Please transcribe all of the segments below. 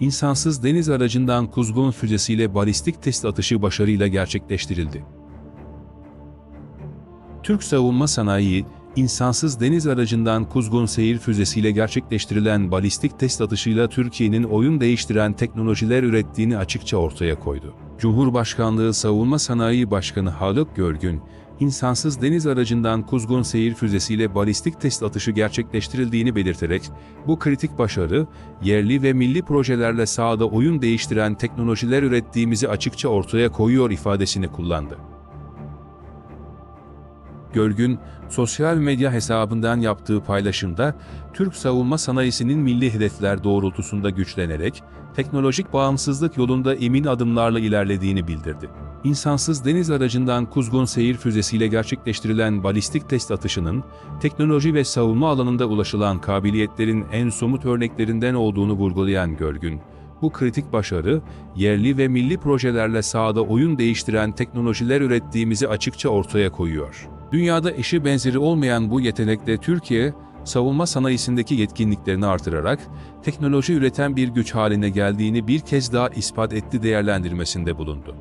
insansız deniz aracından Kuzgun füzesiyle balistik test atışı başarıyla gerçekleştirildi. Türk savunma sanayi, insansız deniz aracından Kuzgun seyir füzesiyle gerçekleştirilen balistik test atışıyla Türkiye'nin oyun değiştiren teknolojiler ürettiğini açıkça ortaya koydu. Cumhurbaşkanlığı Savunma Sanayi Başkanı Haluk Görgün, insansız deniz aracından Kuzgun seyir füzesiyle balistik test atışı gerçekleştirildiğini belirterek, bu kritik başarı, yerli ve milli projelerle sahada oyun değiştiren teknolojiler ürettiğimizi açıkça ortaya koyuyor ifadesini kullandı. Görgün, sosyal medya hesabından yaptığı paylaşımda, Türk savunma sanayisinin milli hedefler doğrultusunda güçlenerek, teknolojik bağımsızlık yolunda emin adımlarla ilerlediğini bildirdi. İnsansız deniz aracından Kuzgun seyir füzesiyle gerçekleştirilen balistik test atışının, teknoloji ve savunma alanında ulaşılan kabiliyetlerin en somut örneklerinden olduğunu vurgulayan Görgün, bu kritik başarı, yerli ve milli projelerle sahada oyun değiştiren teknolojiler ürettiğimizi açıkça ortaya koyuyor. Dünyada eşi benzeri olmayan bu yetenekle Türkiye, savunma sanayisindeki yetkinliklerini artırarak, teknoloji üreten bir güç haline geldiğini bir kez daha ispat etti değerlendirmesinde bulundu.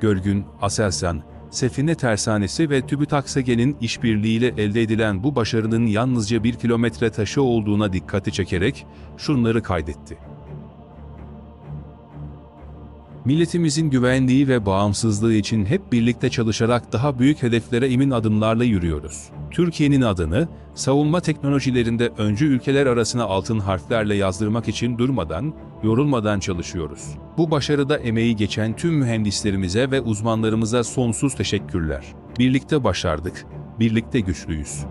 Görgün, Aselsan, Sefine Tersanesi ve TÜBİTAK-SEGE'nin işbirliğiyle elde edilen bu başarının yalnızca bir kilometre taşı olduğuna dikkati çekerek şunları kaydetti. Milletimizin güvenliği ve bağımsızlığı için hep birlikte çalışarak daha büyük hedeflere emin adımlarla yürüyoruz. Türkiye'nin adını savunma teknolojilerinde öncü ülkeler arasına altın harflerle yazdırmak için durmadan, yorulmadan çalışıyoruz. Bu başarıda emeği geçen tüm mühendislerimize ve uzmanlarımıza sonsuz teşekkürler. Birlikte başardık, birlikte güçlüyüz.